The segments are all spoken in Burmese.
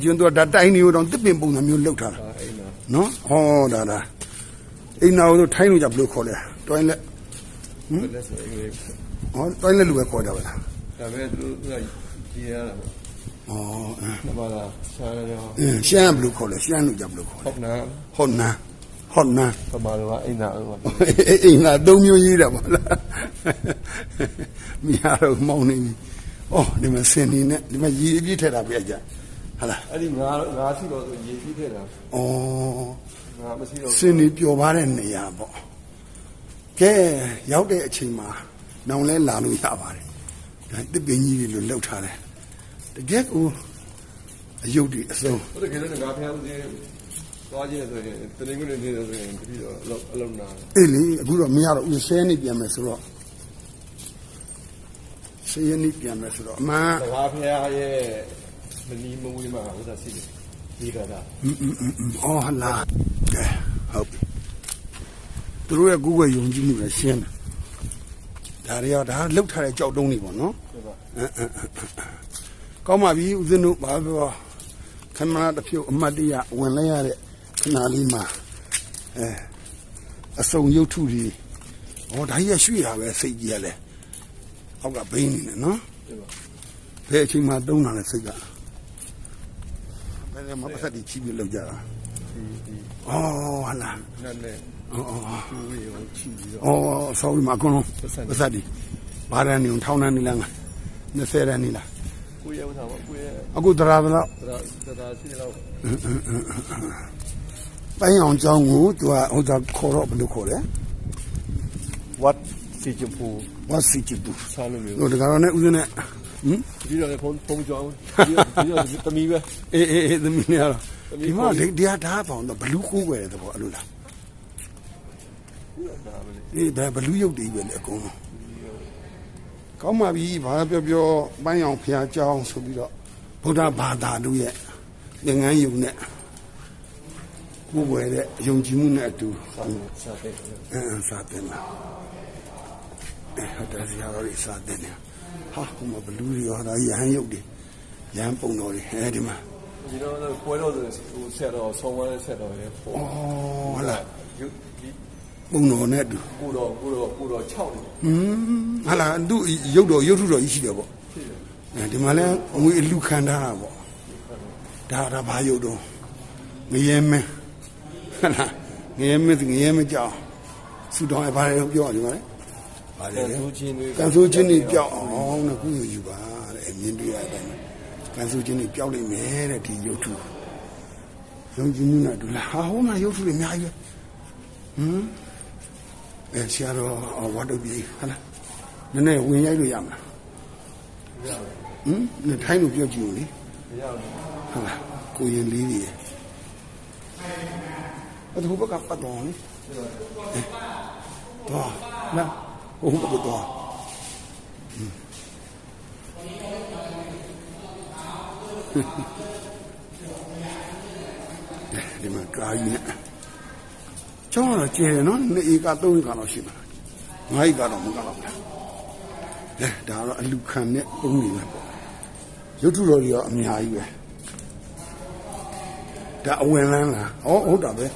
ကျွန်းတော့ဒါတိုင်းနေတော့တစ်ပင်ပုံစံမျိုးလောက်ထားတာအိမ်မှာနော်ဟောဒါဒါအိမ်နာကိုထိုင်းလို့ကြဘယ်လိုခေါ်လဲတွိုင်းလက်ဘယ်လက်ဆိုအင်္ဂလိပ်ဟောတွိုင်းလက်လူပဲခေါ်ကြပါလားဒါပေမဲ့သူတို့ကကြီးရတာပေါ့ဩအင်းနမလာရှားတယ်ဟောအင်းရှမ်းကဘယ်လိုခေါ်လဲရှမ်းလို့ကြဘယ်လိုခေါ်လဲဟုတ်နာဟောနာဟောနာပမာတော့အိမ်သာဟောအိမ်နာသုံးမျိုးရေးတာပါလားမရတော့မောင်းနေပြီဩဒီမှာစင်နေနဲ့ဒီမှာရည်အပြည့်ထက်တာပြကြ ဟာလားအဲ့ဒီငါငါစီတော့ရေကြီးခဲ့တာဩငါမရှိတော့စင်နေပျော်ပါတဲ့နေရာပေါ့ကဲရောက်တဲ့အချိန်မှာနောင်လဲလာလို့ရပါတယ်ဒါတစ်ပင်ကြီးတွေလို့လှုပ်ထားတယ်တကယ်ကိုအယုတ်ဒီအစုံဟုတ်တယ်ကဲလည်းငါဖျားဦးသေးသွားခြင်းဆိုရင်တရင်ကုန်နေနေဆိုရင်တတိတော့အလုံးအလုံးနာအေးလေအခုတော့မရတော့ဦးဆဲနေပြန်မယ်ဆိုတော့ဆဲနေပြန်မယ်ဆိုတော့အမှန်ငါဖျားရဲ့ မနီမဝေးမှာဥစ္စာရှိတယ်ဒီကတာအော်ဟလာကဲဟုတ်ပြီသူတို့ရဲ့ကိုယ်ကယုံကြည်မှုလည်းရှင်းတယ်ဒါတွေကဒါလှုပ်ထားတဲ့ကြောက်တုံးတွေပေါ့နော်ကောင်းပါပြီဦးဇင်းတို့ဘာပြောခဏတစ်ဖြုတ်အမတ်တရဝင်လဲရတဲ့ခဏလေးမှာအဲအစုံရုပ်ထုတွေဟောဒါကြီးရရွှေ့တာပဲစိတ်ကြီးရလဲအောက်ကဘိန်းနေတယ်နော်ဘယ်အချိန်မှတုံးတာလဲစိတ်က ဘယ်မှာပတ်သက်ပြီးချီးပြီးလောက်ကြတာဒီဒီအော်ဟာလားနတ်နဲ့အော်အော်အော်သူ့ရေကိုချီပြီးတော့အော်ဆောင်းဒီမှာအကုန်လုံးပတ်စံပတ်သက်ပြီးဘာရန်နေထောင်းတန်းနေလားငါ20ရန်နေလားကိုရဲဥစ္စာပေါ့ကိုရဲအခုတရာဘလောက်ဒါဒါရှိတော့ပိုင်းအောင်ကျောင်းကိုသူကဟိုသာခေါ်တော့ဘယ်လိုခေါ်လဲ what စီချပူဝါစီချီပူဆာလို့မျိုးတို့တကားတော့နဲ့ဦးဇင်းနဲ့ ဟင်ဒီတော့ဖုန်းဖုန်းကြောင်းဒီတော့သမီးပဲအေးအေးသမီးနေရတော့ဒီမှာဒီတရားဓာတ်ပေါင်းတော့ဘလူးကိုးွယ်တဲ့ဘောအဲ့လိုလားအေးဒါဘလူးရုပ်တွေပဲလေအကုန်လုံးကောင်းပါပြီဘာပြောပြောပန်းရောင်ဖျားကြောင်းဆိုပြီးတော့ဗုဒ္ဓဘာသာတို့ရဲ့ငငန်းယုံနဲ့ကိုယ်ွယ်တဲ့ယုံကြည်မှုနဲ့အတူစာသင်စာသင်လားဟုတ်တယ်ဆရာတော်ကြီးစာသင်တယ် ဟာဟိုမှာဘလူးတွေရောဒါရဟန်းရုပ်တွေရဟန်းပုံတော်တွေအဲဒီမှာဒီတော့ပွဲတော့ဟိုဆက်တော့ဆောင်းဝဲဆက်တော့ရေဟိုဩဟလာယူဒီပုံတော်နဲ့အတူကိုတော့ကိုတော့ကိုတော့6နေဟွန်းဟလာသူရုပ်တော်ရုပ်ထုတော်ကြီးရှိတယ်ပေါ့အဲဒီမှာလဲငွေအလူခံထားတာပေါ့ဒါဒါဘာရုပ်တော့ငရဲမင်းဟလာငရဲမင်းငရဲမကြောက်စူတောင်းရပါတယ်ပြောဒီမှာလဲ ပါလေသူချင်းတွေကန်ဆိုးချင်းတွေပျောက်အောင်နဲ့ကုယူယူပါတဲ့အမြင်တွေ့ရတဲ့အတိုင်းကန်ဆိုးချင်းတွေပျောက်လိမ့်မယ်တဲ့ဒီရုပ်ထုရုံကြည်မှုနဲ့ဒူလာဟာဟောမှာရုပ်ထုတွေအများကြီးပဲဟမ်အဲဆရာတော်ဝတ်တုပ်ပြီးဟာလားနည်းနည်းဝင်ရိုက်လို့ရမလားဟမ်နဲ့ထိုင်းလို့ပြောကြည့်ဦးလေမရဘူးဟာလားကိုရင်လေးတွေအဲ့ဒါဘက်ကပတ်တော်လေတော့လာ ဟိုဘက်ကတော့ဒီမှာကာကြီးနဲ့ကျောင်းတော့ကျယ်တယ်နော်နှစ်ဧကသုံးဧကလောက်ရှိမှာငါးဧကတော့မကတော့ဘူးအဲဒါတော့အလူခံနဲ့ပုံနေပဲပေါ့ရုပ်ထုတော်ကြီးရောအများကြီးပဲဒါအဝင်လန်းလားဟောဟုတ်တာပဲ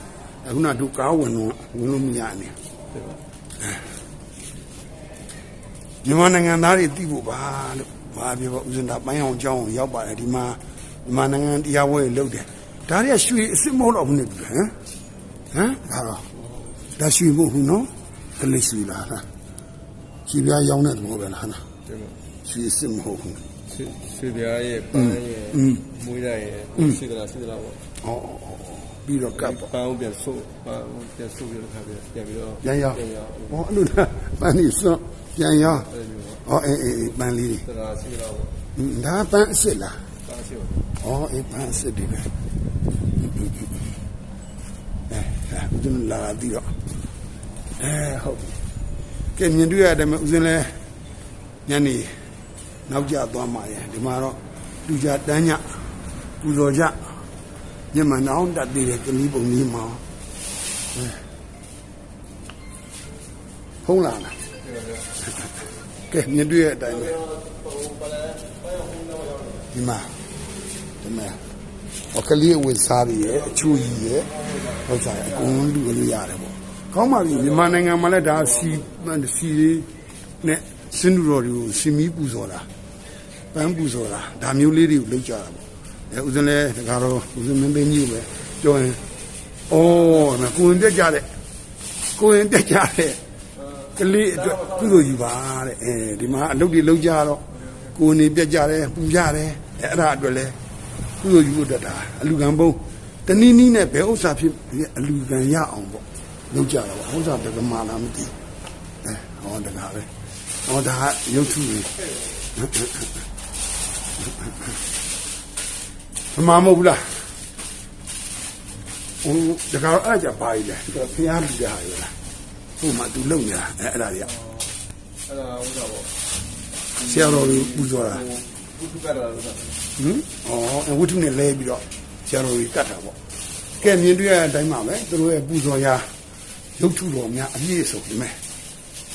အခုနတို့ကားဝင်တော့ဝင်လို့မရနေ မြန်မာနိုင်ငံသားတွေသိဖို့ပါလို့ဘာပြောပါဦးဇင်ဒါပိုင်းအောင်ကျောင်းကိုရောက်ပါတယ်ဒီမှာမြန်မာနိုင်ငံတရားပွဲလုပ်တယ်ဒါတွေကရွှေအစ်စ်မဟုတ်တော့ဘူးနဲ့တူတယ်ဟမ်ဟမ်ဒါတော့ဒါရွှေမဟုတ်ဘူးနော်ကလေးရွှေလားဟာရွှေပြားရောင်းတဲ့သဘောပဲလားဟာဒီမှာရွှေအစ်စ်မဟုတ်ဘူးဆွေဆွေပြားရဲ့ပန်းရဲ့မွေးရရဲ့စီကလာစီကလာပေါ့ဩဩဩ ပြီးတော့ကပ်ပေါ့ပန်းပြန်ဆို့ပန်းပြန်ဆို့ပြီးတော့ခါပြန်ပြန်ပြီးတော့ပြန်ရောက်ပြန်ရောက်ဟောအဲ့လိုလားပန်းနေစွန့်ပြန်ရောက်အဲ့လိုမျိုးဟောအေးအေးအေးပန်းလေးတွေသရာစီကလာပေါ့ဟင်းဒါပန်းအစ်စ်လားပန်းစီပေါ့ဩအေးပန်းအစ်စ်တွေပဲအဲအဲဦးဇင်းလာပြီးတော့အဲဟုတ်ပြီကဲမြင်တွေ့ရတဲ့မဲ့ဦးဇင်းလဲညနေနောက်ကျသွားမှာရယ်ဒီမှာတော့လူကြတန်းညပူဇော်ကြ ညမနောင်းတတ်သေးတယ်ကလေးပုံကြီးမှာအဲဖုံးလာလားကဲမြင်တွေ့ရတဲ့အတိုင်းပဲဒီမှာဒီမှာဟောကလေးအဝတ်စားတွေရဲ့အချိုးကြီးရဲ့ဟောစားအကုန်လုံးလူလို့ရတယ်ပေါ့ကောင်းပါပြီမြန်မာနိုင်ငံမှာလည်းဒါစီစီနဲ့စင်တူတော်တွေကိုစီမီပူဇော်တာပန်းပူဇော်တာဒါမျိုးလေးတွေကိုလုပ်ကြတာပေါ့အဲ ဦးဇင်းလဲတခါတော့ဦးဇင်းမင်းသိန်းကြီးကိုပဲပြောရင်အော်မကိုရင်တက်ကြတဲ့ကိုရင်တက်ကြတဲ့ကလေးအတွက်ကုသိုလ်ယူပါတဲ့အဲဒီမှာအလုပ်တွေလုပ်ကြတော့ကိုယ်နေပြက်ကြတယ်ပူကြတယ်အဲအဲ့ဒါအတွက်လဲကုသိုလ်ယူဖို့တက်တာအလူကံပုံတနည်းနည်းနဲ့ဘယ်ဥစ္စာဖြစ်ဖြစ်အလူကံရအောင်ပေါ့လုပ်ကြတာပေါ့ဥစ္စာတက္ကမလားမသိဘူးအဲဟောတကားပဲဟောဒါကရုပ်ထုတွေ မမမဟုတ်ဘူးလားဟိုတကားအဲ့ကြပါရည်လေဖျားလူကြဟာရလားဟိုမှာသူလုံနေတာအဲအဲ့ဒါတွေကအဲ့ဒါဥစ္စာပေါ့ဆရာတော်ကြီးပူဇော်တာဘုသူကတာလို့ဆိုတာဟင်ဩဝတ္ထုနဲ့လဲပြီးတော့ဆရာတော်ကြီးကတ်တာပေါ့ကဲမြင်တွေ့ရတဲ့အတိုင်းပါပဲသူတို့ရဲ့ပူဇော်ရာရုပ်ထုတော်များအပြည့်စုံဒီမဲ့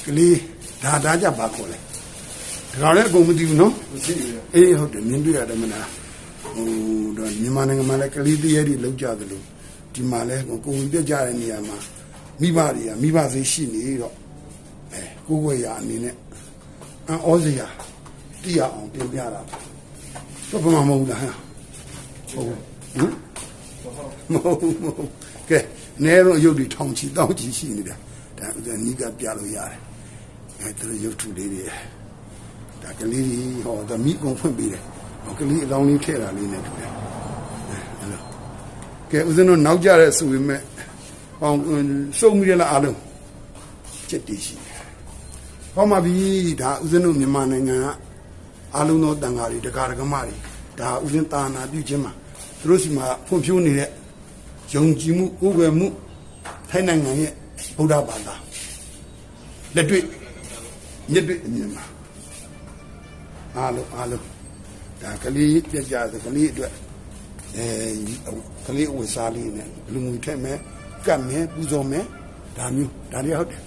ကလေးဒါဒါကြပါခေါ်လဲဒါကောင်လည်းအကုန်မသိဘူးနော်မရှိဘူးလေအေးဟုတ်တယ်မြင်တွေ့ရတယ်မလား ဟိုတော့မြန်မာနိုင်ငံမှာလည်းကလေးတရေတွေလောက်ကြသလိုဒီမှာလည်းကိုယ်ကိုယ်ပြတ်ကြတဲ့နေရာမှာမိဘတွေကမိဘစိတ်ရှိနေတော့အဲကိုယ်ဝယ်ရအနေနဲ့အံဩစရာတိရအောင်ပြင်ပြတာတော့ဘာမှမဟုတ်လားဟမ်ဟုတ်ဟမ်မဟုတ်မဟုတ်ကဲနဲတော့ရုပ်တွေထောင်ချီတောင်းချီရှိနေတာဒါဥစ္စာနီးကပြလို့ရတယ်အဲသူတို့ရုပ်ထုလေးတွေဒါကလေးကြီးဟောဒါမိကုန်ဖွင့်ပေးတယ်ဟော ကလေးအလောင်းလေးထည့်တာလေးနဲ့တူတယ်အဲ့လိုကဲဦးဇင်းတို့နောက်ကြတဲ့ဆိုပေမဲ့ဟောစုံမိရလားအားလုံးစက်တည်ရှိတယ်ဟောမှာပြီဒါဦးဇင်းတို့မြန်မာနိုင်ငံကအားလုံးသောတန်ဃာတွေတရားဓမ္မတွေဒါဦးဇင်းတာနာပြုခြင်းမှာသူတို့စီမှာဖွံ့ဖြိုးနေတဲ့ယုံကြည်မှုဥပ္ပယ်မှုထိုင်းနိုင်ငံရဲ့ဗုဒ္ဓဘာသာလက်တွေ့မြစ်တွေ့အမြင်မှာအားလုံးအားလုံး ဒါကလေးပြကြကလေးအတွက်အဲကလေးအဝတ်စားလေးနဲ့ဘလူငွေထက်မယ်ကတ်မယ်ပူဇော်မယ်ဒါမျိုးဒါတွေဟုတ်တယ်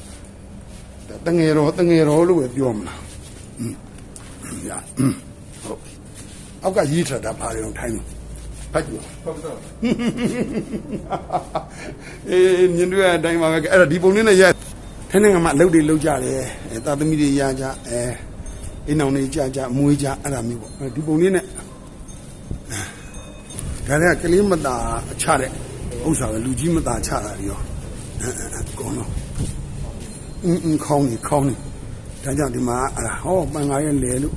တငယ်တော်တငယ်တော်လို့ပဲပြောမလားညာဟုတ်အောက်ကရေးထတာပါရုံထိုင်းလို့ဖတ်ကြည့်ဟုတ်တော့အေးမြင်တွေ့အတိုင်းပါပဲအဲ့ဒါဒီပုံလေးနဲ့ရထိုင်းနိုင်ငံမှာအလုပ်တွေလုပ်ကြတယ်သာသမီတွေရကြအဲ အိမ်အောင်တွေကြကြမွေးကြအဲ့ဒါမျိုးပေါ့အဲဒီပုံလေးနဲ့ဒါတွေကကလေးမတာချတဲ့ဥစ္စာပဲလူကြီးမတာချတာတွေရောအဲအဲအဲကောင်းတော့အင်းအင်းခေါင်းနေခေါင်းနေဒါကြောင့်ဒီမှာအဲ့ဒါဟောပန်ကားရဲ့လေလို့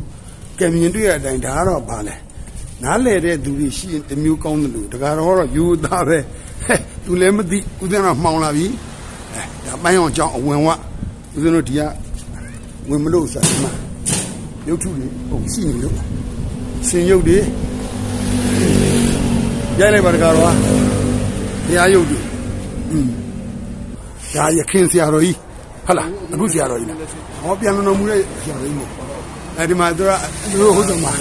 ကဲမြင်တွေ့တဲ့အတိုင်းဒါကတော့ဘာလဲနားလေတဲ့သူတွေရှိရင်တစ်မျိုးကောင်းတယ်လို့တကားတော့တော့ယူသားပဲဟဲ့သူလည်းမသိဦးဇင်းတော့မှောင်လာပြီအဲဒါပိုင်းအောင်ကြောင်းအဝင်ဝဦးဇင်းတို့ဒီကဝင်မလို့ဆိုဒီမှာ ရုပ်ထုတွေပုံရှိနေလို့စင်ရုပ်တွေရိုက်လိုက်ပါတကားတော့ဘုရားရုပ်တွေอืมဒါရခင်ဆရာတော်ကြီးဟုတ်လားအခုဆရာတော်ကြီးလားဟောပြန်တော်မူတဲ့ဆရာတော်ကြီးမို့အဲဒီမှာသူကသူတို့ဟုတ်တယ်မှာ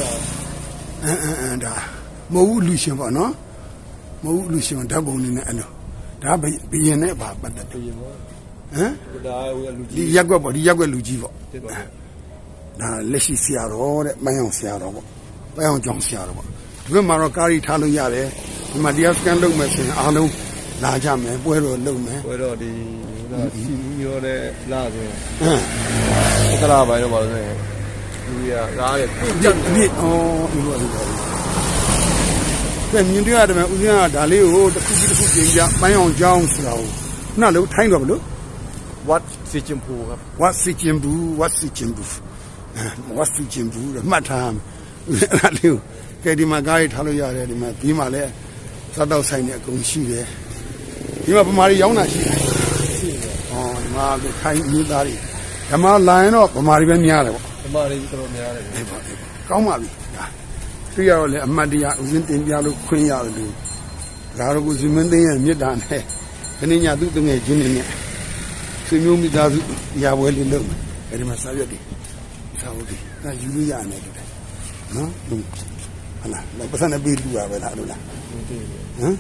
အင်းအင်းအင်းဒါမဟုတ်ဘူးလူရှင်ပေါ့နော်မဟုတ်ဘူးလူရှင်ဓာတ်ပုံနေနဲ့အဲ့လိုဒါဘဘယင်နဲ့ဘာပတ်သက်တယ်ပြင်ပေါ့ဟမ်ဒါဟိုလူဒီကြီးရက်ွက်ပေါ့ဒီရက်ွက်လူကြီးပေါ့ဖြစ်ပါ ဒါလက်ရှိဆရာတော်တဲ့ပိုင်းအောင်ဆရာတော်ပေါ့ပိုင်းအောင်ကျောင်းဆရာတော်ပေါ့ဒီဘက်မှာတော့ကားရီထားလို့ရတယ်ဒီမှာတရားစကန်လုပ်မယ်ဆိုရင်အားလုံးလာကြမယ်ပွဲတော်လုပ်မယ် ဘယ်တော့ဒီဟိုကစီမီရောတဲ့လာဆိုရင် ဟမ် သက္ကရာပိုင်းတော့ပါလို့ဆိုရင်လူကြီးကကားရဲ့ ဒီဒီအော်ဒီလိုအဲ့လိုကဲမြင်တွေ့ရတယ်မယ်ဦးဇင်းကဒါလေးကိုတစ်ခုပြီးတစ်ခုပြင်ပြပိုင်းအောင်ကျောင်းဆိုတာကိုခုနကလို့ထိုင်းတော့ဘလို့ ဝတ်စီချင်ပူครับ ဝတ်စီကျင်ဘူး ဝတ်စီကျင်ဘူးဝတ်စီကျင်ဘူးတဲ့မှတ်ထားမယ်အဲ့ဒါလေးကိုကဲဒီမှာကားရီထားလို့ရတယ်ဒီမှာဒီမှာလည်းစားတော့ဆိုင်နေအကုန်ရှိတယ်ဒီမှာပမာရီရောင်းတာရှိတယ်ဟောဒီမှာကခိုင်းမိသားတွေဓမ္မလိုင်းတော့ပမာရီပဲများတယ်ပေါ့ဓမ္မလေးတော်တော်များတယ်အေးပါအေးပါကောင်းပါပြီဒါတွေ့ရတော့လေအမတ်တရားဥစဉ်တင်ပြလို့ခွင့်ရတယ်လို့ဒါတော့ကိုဇီမင်းသိန်းရဲ့မြစ်တာနဲ့ခဏညာသူတငယ်ချင်းနေနဲ့ဆွေမျိုးမိသားစုရာပွဲလေးလုပ်မယ်အဲဒီမှာစာရွက်တွေ စာဝတ်တွေဒါယူလို့ရတယ်တူတယ်နော်ဟုတ်ဟလာတော့ပတ်စံနဲ့ပေးလူရပဲလားလို့လားဟမ်